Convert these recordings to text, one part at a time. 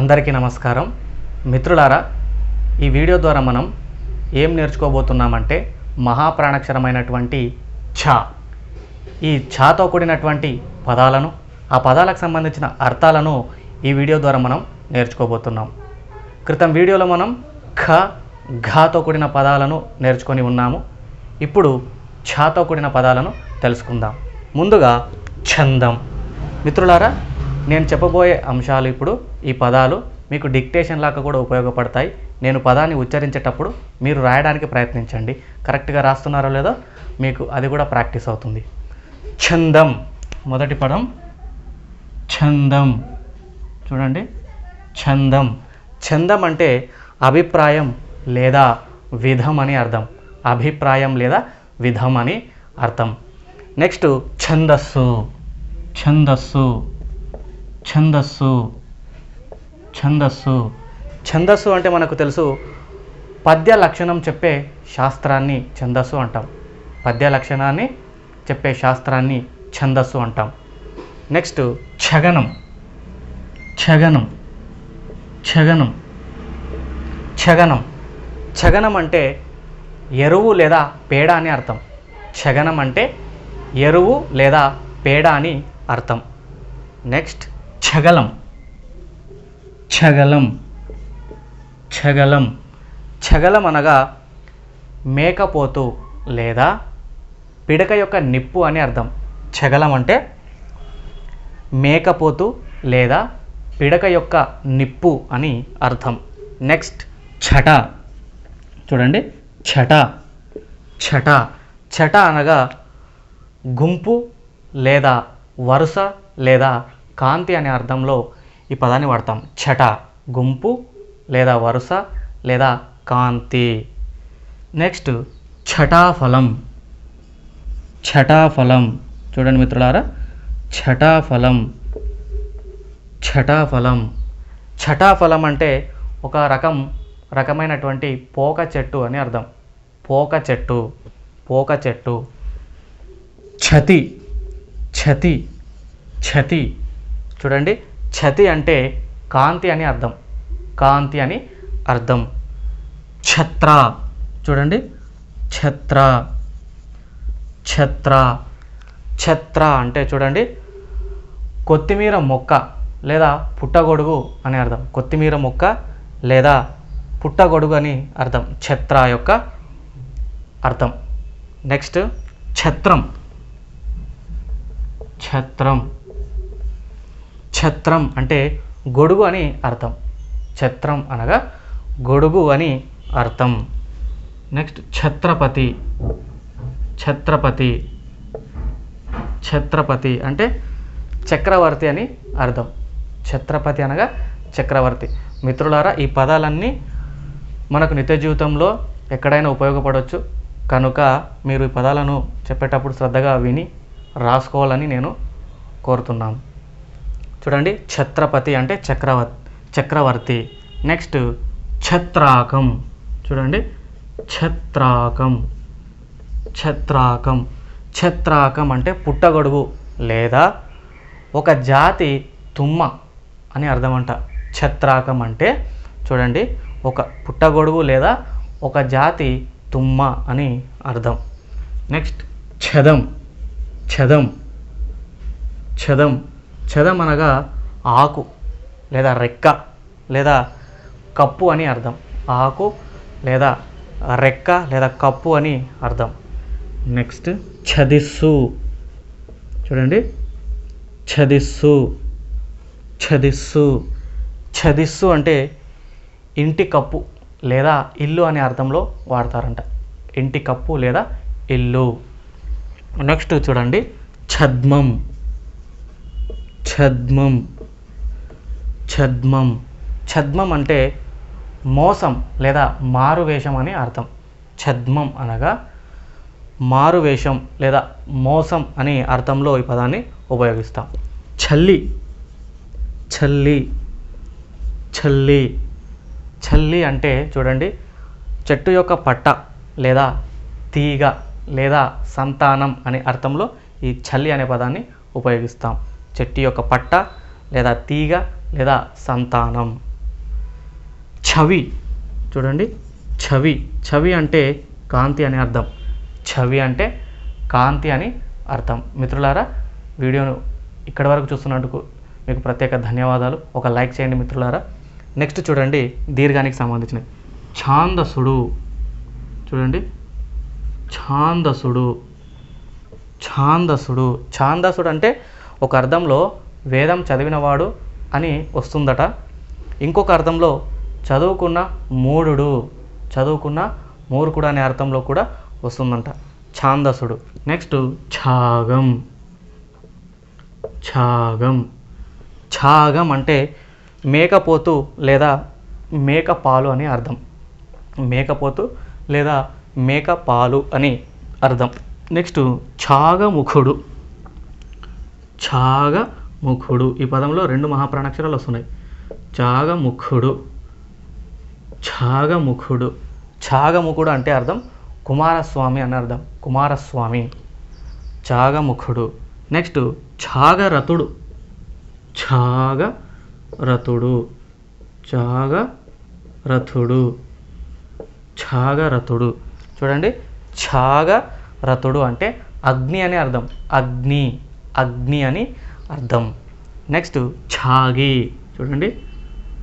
అందరికీ నమస్కారం. మిత్రులారా ఈ వీడియో ద్వారా మనం ఏం నేర్చుకోబోతున్నామంటే మహాప్రాణక్షరమైనటువంటి ఛ. ఈ ఛాతో కూడినటువంటి పదాలను ఆ పదాలకు సంబంధించిన అర్థాలను ఈ వీడియో ద్వారా మనం నేర్చుకోబోతున్నాం. క్రితం వీడియోలో మనం ఖ ఘాతో కూడిన పదాలను నేర్చుకొని ఉన్నాము. ఇప్పుడు ఛాతో కూడిన పదాలను తెలుసుకుందాం. ముందుగా ఛందం. మిత్రులారా నేను చెప్పబోయే అంశాలు ఇప్పుడు ఈ పదాలు మీకు డిక్టేషన్ లాగా కూడా ఉపయోగపడతాయి. నేను పదాన్ని ఉచ్చరించేటప్పుడు మీరు రాయడానికి ప్రయత్నించండి. కరెక్ట్గా రాస్తున్నారో లేదో మీకు అది కూడా ప్రాక్టీస్ అవుతుంది. ఛందం. మొదటి పదం ఛందం. చూడండి. ఛందం. ఛందం అంటే అభిప్రాయం లేదా విధం అని అర్థం. అభిప్రాయం లేదా విధం అని అర్థం. నెక్స్ట్ ఛందస్సు. ఛందస్సు. ఛందస్సు. ఛందస్సు. ఛందస్సు అంటే మనకు తెలుసు పద్య లక్షణం చెప్పే శాస్త్రాన్ని ఛందస్సు అంటాం. పద్య లక్షణాన్ని చెప్పే శాస్త్రాన్ని ఛందస్సు అంటాం. నెక్స్ట్ ఛగనం. ఛగనం. ఛగనం. ఛగనం. ఛగనం అంటే ఎరువు లేదా పేడ అని అర్థం. ఛగనం అంటే ఎరువు లేదా పేడ అని అర్థం. నెక్స్ట్ ఛగలం ఛగలం ఛగలం ఛగలం అనగా మేకపోతు లేదా పిడక యొక్క నిప్పు అని అర్థం. ఛగలం అంటే మేకపోతు లేదా పిడక యొక్క నిప్పు అని అర్థం. నెక్స్ట్ ఛట. చూడండి ఛట. ఛట. ఛట అనగా గుంపు లేదా వరుస లేదా కాంతి అనే అర్థంలో ఈ పదాన్ని వాడతాం. ఛట గుంపు లేదా వరుస లేదా కాంతి. నెక్స్ట్ ఛటాఫలం. ఛటాఫలం. చూడండి మిత్రులారా ఛటాఫలం. ఛటాఫలం. ఛటాఫలం అంటే ఒక రకం రకమైనటువంటి పోక చెట్టు అని అర్థం. పోక చెట్టు పోక చెట్టు. ఛతి ఛతి ఛతి. చూడండి ఛతి అంటే కాంతి అని అర్థం. కాంతి అని అర్థం. ఛత్ర చూడండి ఛత్ర ఛత్ర ఛత్ర అంటే చూడండి కొత్తిమీర మొక్క లేదా పుట్టగొడుగు అని అర్థం. కొత్తిమీర మొక్క లేదా పుట్టగొడుగు అని అర్థం. ఛత్ర యొక్క అర్థం. నెక్స్ట్ ఛత్రం. ఛత్రం. ఛత్రం అంటే గొడుగు అని అర్థం. ఛత్రం అనగా గొడుగు అని అర్థం. నెక్స్ట్ ఛత్రపతి. ఛత్రపతి. ఛత్రపతి అంటే చక్రవర్తి అని అర్థం. ఛత్రపతి అనగా చక్రవర్తి. మిత్రులారా ఈ పదాలన్నీ మనకు నిత్య జీవితంలో ఎక్కడైనా ఉపయోగపడవచ్చు కనుక మీరు ఈ పదాలను చెప్పేటప్పుడు శ్రద్ధగా విని రాసుకోవాలని నేను కోరుతున్నాను. చూడండి ఛత్రపతి అంటే చక్రవర్తి చక్రవర్తి. నెక్స్ట్ ఛత్రాకం. చూడండి ఛత్రాకం. ఛత్రాకం. ఛత్రాకం అంటే పుట్టగొడుగు లేదా ఒక జాతి తుమ్మ అని అర్థం అంట ఛత్రాకం అంటే చూడండి ఒక పుట్టగొడుగు లేదా ఒక జాతి తుమ్మ అని అర్థం. నెక్స్ట్ ఛదం. ఛదం. ఛదం. చదం అనగా ఆకు లేదా రెక్క లేదా కప్పు అని అర్థం. ఆకు లేదా రెక్క లేదా కప్పు అని అర్థం. నెక్స్ట్ ఛదిస్సు చూడండి. ఛదిస్సు ఛదిస్సు ఛదిస్సు అంటే ఇంటి కప్పు లేదా ఇల్లు అనే అర్థంలో వాడతారంట. ఇంటి కప్పు లేదా ఇల్లు. నెక్స్ట్ చూడండి. ఛద్మం ఛద్మం. ఛద్మం. ఛద్మం అంటే మోసం లేదా మారువేషం అని అర్థం. ఛద్మం అనగా మారువేషం లేదా మోసం అని అర్థంలో ఈ పదాన్ని ఉపయోగిస్తాం. చల్లి చల్లి చల్లి చల్లి అంటే చూడండి చెట్టు యొక్క పట్ట లేదా తీగ లేదా సంతానం అనే అర్థంలో ఈ చల్లి అనే పదాన్ని ఉపయోగిస్తాం. చెట్టు యొక్క పట్ట లేదా తీగ లేదా సంతానం. ఛవి చూడండి. ఛవి ఛవి అంటే కాంతి అని అర్థం. ఛవి అంటే కాంతి అని అర్థం. మిత్రులారా వీడియోను ఇక్కడి వరకు చూస్తున్నందుకు మీకు ప్రత్యేక ధన్యవాదాలు. ఒక లైక్ చేయండి మిత్రులారా. నెక్స్ట్ చూడండి దీర్ఘానికి సంబంధించినవి ఛాందసుడు చూడండి. ఛాందసుడు ఛాందసుడు. ఛాందసుడు అంటే ఒక అర్థంలో వేదం చదివినవాడు అని వస్తుందట. ఇంకొక అర్థంలో చదువుకున్న మూఢుడు చదువుకున్న మూర్ఖుడు అనే అర్థంలో కూడా వస్తుందంట. ఛాందసుడు. నెక్స్ట్ ఛాగం. ఛాగం. ఛాగం అంటే మేకపోతు లేదా మేకపాలు అని అర్థం. మేకపోతు లేదా మేకపాలు అని అర్థం. నెక్స్ట్ ఛాగముఖుడు. ఛాగముఖుడు ఈ పదంలో రెండు మహాప్రాణాక్షరాలు వస్తున్నాయి. చాగముఖుడు ఛాగముఖుడు ఛాగముఖుడు అంటే అర్థం కుమారస్వామి అని అర్థం. కుమారస్వామి. ఛాగముఖుడు నెక్స్ట్ ఛాగరథుడు ఛాగరథుడు ఛాగరథుడు ఛాగరథుడు చూడండి. ఛాగరథుడు అంటే అగ్ని అని అర్థం. అగ్ని. అగ్ని అని అర్థం. నెక్స్ట్ ఛాగి. చూడండి.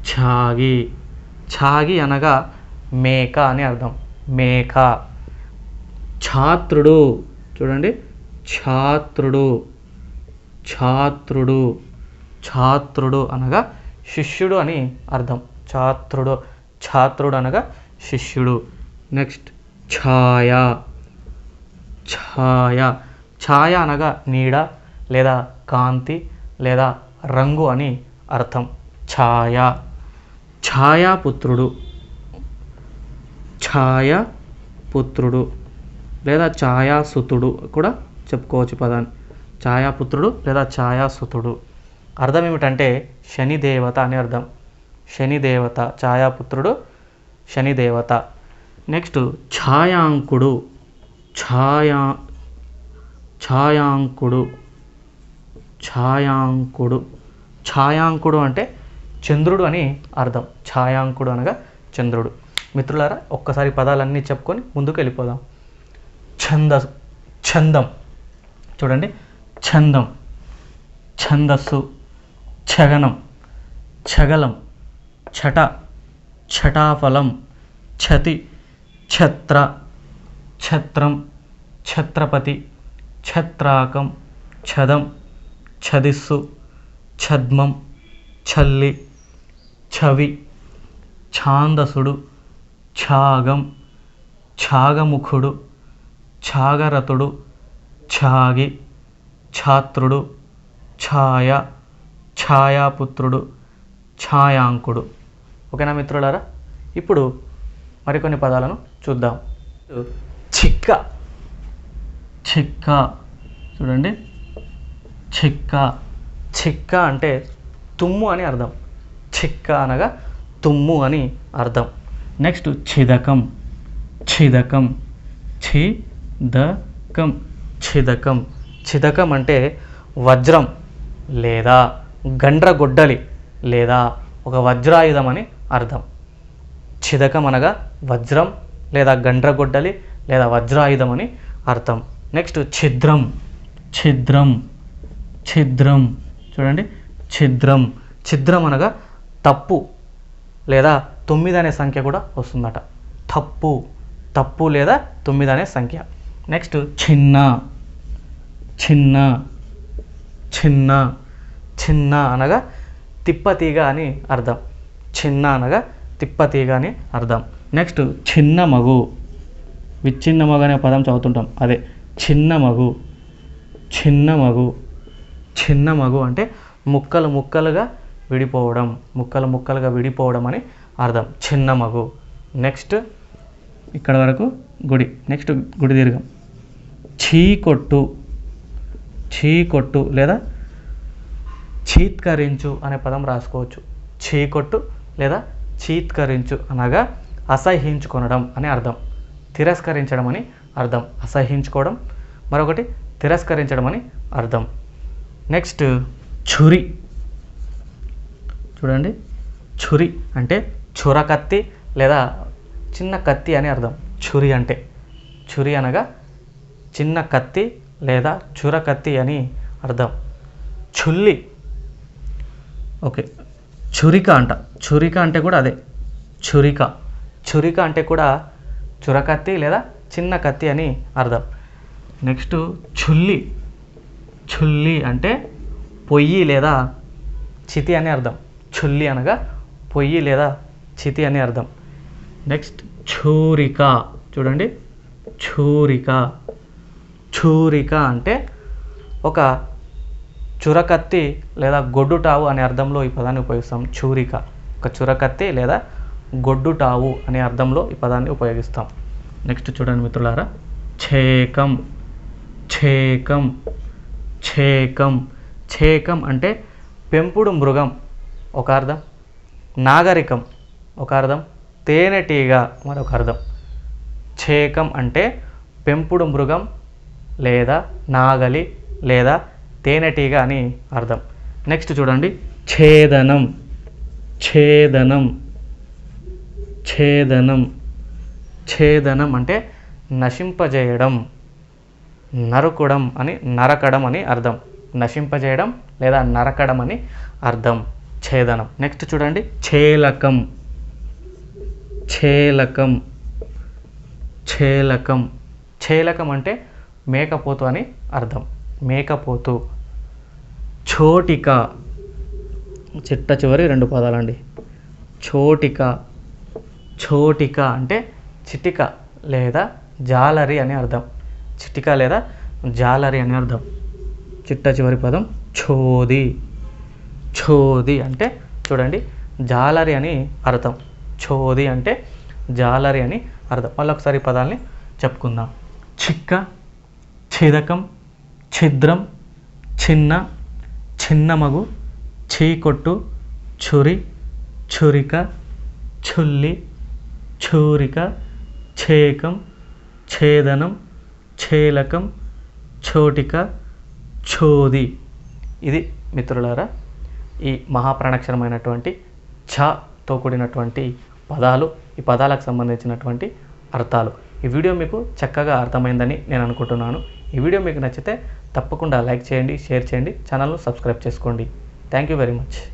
ఛాగి. ఛాగి అనగా మేక అని అర్థం. మేక. ఛాత్రుడు. చూడండి. ఛాత్రుడు. ఛాత్రుడు. ఛాత్రుడు అనగా శిష్యుడు అని అర్థం. ఛాత్రుడు. ఛాత్రుడు అనగా శిష్యుడు. నెక్స్ట్ ఛాయ. ఛాయ. ఛాయ అనగా నీడ. లేదా కాంతి లేదా రంగు అని అర్థం. ఛాయ. ఛాయాపుత్రుడు. ఛాయాపుత్రుడు లేదా ఛాయాసుతుడు కూడా చెప్పుకోవచ్చు పదాన్ని. ఛాయాపుత్రుడు లేదా ఛాయాసుతుడు. అర్థం ఏమిటంటే శని దేవత అని అర్థం. శనిదేవత ఛాయాపుత్రుడు శనిదేవత. నెక్స్ట్ ఛాయాంకుడు. ఛాయా ఛాయాంకుడు. ఛాయాంకుడు. ఛాయాంకుడు అంటే చంద్రుడు అని అర్థం. ఛాయాంకుడు అనగా చంద్రుడు. మిత్రులారా ఒక్కసారి పదాలన్నీ చెప్పుకొని ముందుకు వెళ్ళిపోదాం. ఛందస్సు ఛందం. చూడండి. ఛందం ఛందస్సు ఛగనం ఛగలం ఛట ఛటాఫలం ఛతి ఛత్ర ఛత్రం ఛత్రపతి ఛత్రాకం ఛదం. ఛదిస్సు ఛద్మం ఛల్లి ఛవి ఛాందసుడు ఛాగం ఛాగముఖుడు ఛాగరథుడు ఛాగి ఛాత్రుడు ఛాయ ఛాయాపుత్రుడు ఛాయాంకుడు. ఓకేనా మిత్రులారా? ఇప్పుడు మరికొన్ని పదాలను చూద్దాం. చిక్క. చిక్క. చూడండి. చిక్క. చిక్క అంటే తుమ్ము అని అర్థం. చిక్క అనగా తుమ్ము అని అర్థం. నెక్స్ట్ చిదకం చిదకం చిదకం చిదకం చిదకం అంటే వజ్రం లేదా గండ్రగొడ్డలి లేదా ఒక వజ్రాయుధం అని అర్థం. చిదకం అనగా వజ్రం లేదా గండ్రగొడ్డలి లేదా వజ్రాయుధం అని అర్థం. నెక్స్ట్ ఛిద్రం. ఛిద్రం. ఛిద్రం. చూడండి. ఛిద్రం. ఛిద్రం అనగా తప్పు లేదా తొమ్మిది అనే సంఖ్య కూడా వస్తుందట. తప్పు. తప్పు లేదా తొమ్మిది అనే సంఖ్య. నెక్స్ట్ చిన్న. చిన్న. చిన్న. చిన్న అనగా తిప్పతీగ అని అర్థం. చిన్న అనగా తిప్పతీగ అని అర్థం. నెక్స్ట్ చిన్న మగు. విచ్ఛిన్న మగు అనే పదం చదువుతుంటాం. అదే చిన్న మగు. చిన్న మగు. చిన్న మగు అంటే ముక్కలు ముక్కలుగా విడిపోవడం ముక్కలు ముక్కలుగా విడిపోవడం అని అర్థం. చిన్న మగు. నెక్స్ట్ ఇక్కడ వరకు గుడి. నెక్స్ట్ గుడి దీర్ఘం. చీకొట్టు. చీకొట్టు లేదా చీత్కరించు అనే పదం రాసుకోవచ్చు. చీకొట్టు లేదా చీత్కరించు అనగా అసహ్యించుకొనడం అని అర్థం. తిరస్కరించడం అని అర్థం. అసహ్యించుకోవడం మరొకటి తిరస్కరించడం అని అర్థం. నెక్స్ట్ ఛురి చూడండి. ఛురి అంటే చురకత్తి లేదా చిన్న కత్తి అని అర్థం. ఛురి అంటే. ఛురి అనగా చిన్న కత్తి లేదా చురకత్తి అని అర్థం. చుల్లి ఓకే. చురిక అంట. చురిక అంటే కూడా అదే. చురిక చురిక అంటే కూడా చురకత్తి లేదా చిన్న కత్తి అని అర్థం. నెక్స్ట్ చుల్లి చుల్లి అంటే పొయ్యి లేదా చితి అని అర్థం. చుల్లి అనగా పొయ్యి లేదా చితి అని అర్థం. నెక్స్ట్ చూరిక చూడండి. చూరిక చూరిక అంటే ఒక చురకత్తి లేదా గొడ్డుటావు అనే అర్థంలో ఈ పదాన్ని ఉపయోగిస్తాం. చూరిక ఒక చురకత్తి లేదా గొడ్డుటావు అనే అర్థంలో ఈ పదాన్ని ఉపయోగిస్తాం. నెక్స్ట్ చూడండి మిత్రులారా. ఛేకం. ఛేకం. ఛేకం. ఛేకం అంటే పెంపుడు మృగం. ఒక అర్థం. నాగరికం. ఒక అర్థం. తేనెటీగ మరొక అర్థం. ఛేకం అంటే పెంపుడు మృగం లేదా నాగలి లేదా తేనెటీగ అని అర్థం. నెక్స్ట్ చూడండి. ఛేదనం. ఛేదనం. ఛేదనం. ఛేదనం అంటే నశింపజేయడం. నరుకుడం అని నరకడం అని అర్థం. నశింపజేయడం లేదా నరకడం అని అర్థం. ఛేదనం. నెక్స్ట్ చూడండి. ఛేలకం. ఛేలకం. ఛేలకం. ఛేలకం అంటే మేకపోతు అని అర్థం. మేకపోతు. చోటిక చిట్ట చివరి రెండు పదాలండి. చోటిక చోటిక అంటే చిటిక లేదా జాలరి అని అర్థం. చిటిక లేదా? జాలరి అని అర్థం. చిట్ట చివరి పదం చోది. చోది అంటే చూడండి జాలరి అని అర్థం. చోది అంటే జాలరి అని అర్థం. మళ్ళీ ఒకసారి పదాలని చెప్పుకుందాం. చిక్క ఛేదకం ఛిద్రం చిన్న చిన్నమగు చీకొట్టు చురి చురిక చుల్లి చూరిక ఛేకం ఛేదనం ఛేలకం చోటిక చోది ఇది మిత్రులారా ఈ మహాప్రాణాక్షరమైనటువంటి ఛతో కూడినటువంటి పదాలు ఈ పదాలకు సంబంధించినటువంటి అర్థాలు. ఈ వీడియో మీకు చక్కగా అర్థమైందని నేను అనుకుంటున్నాను. ఈ వీడియో మీకు నచ్చితే తప్పకుండా లైక్ చేయండి షేర్ చేయండి ఛానల్ను సబ్స్క్రైబ్ చేసుకోండి. Thank you very much.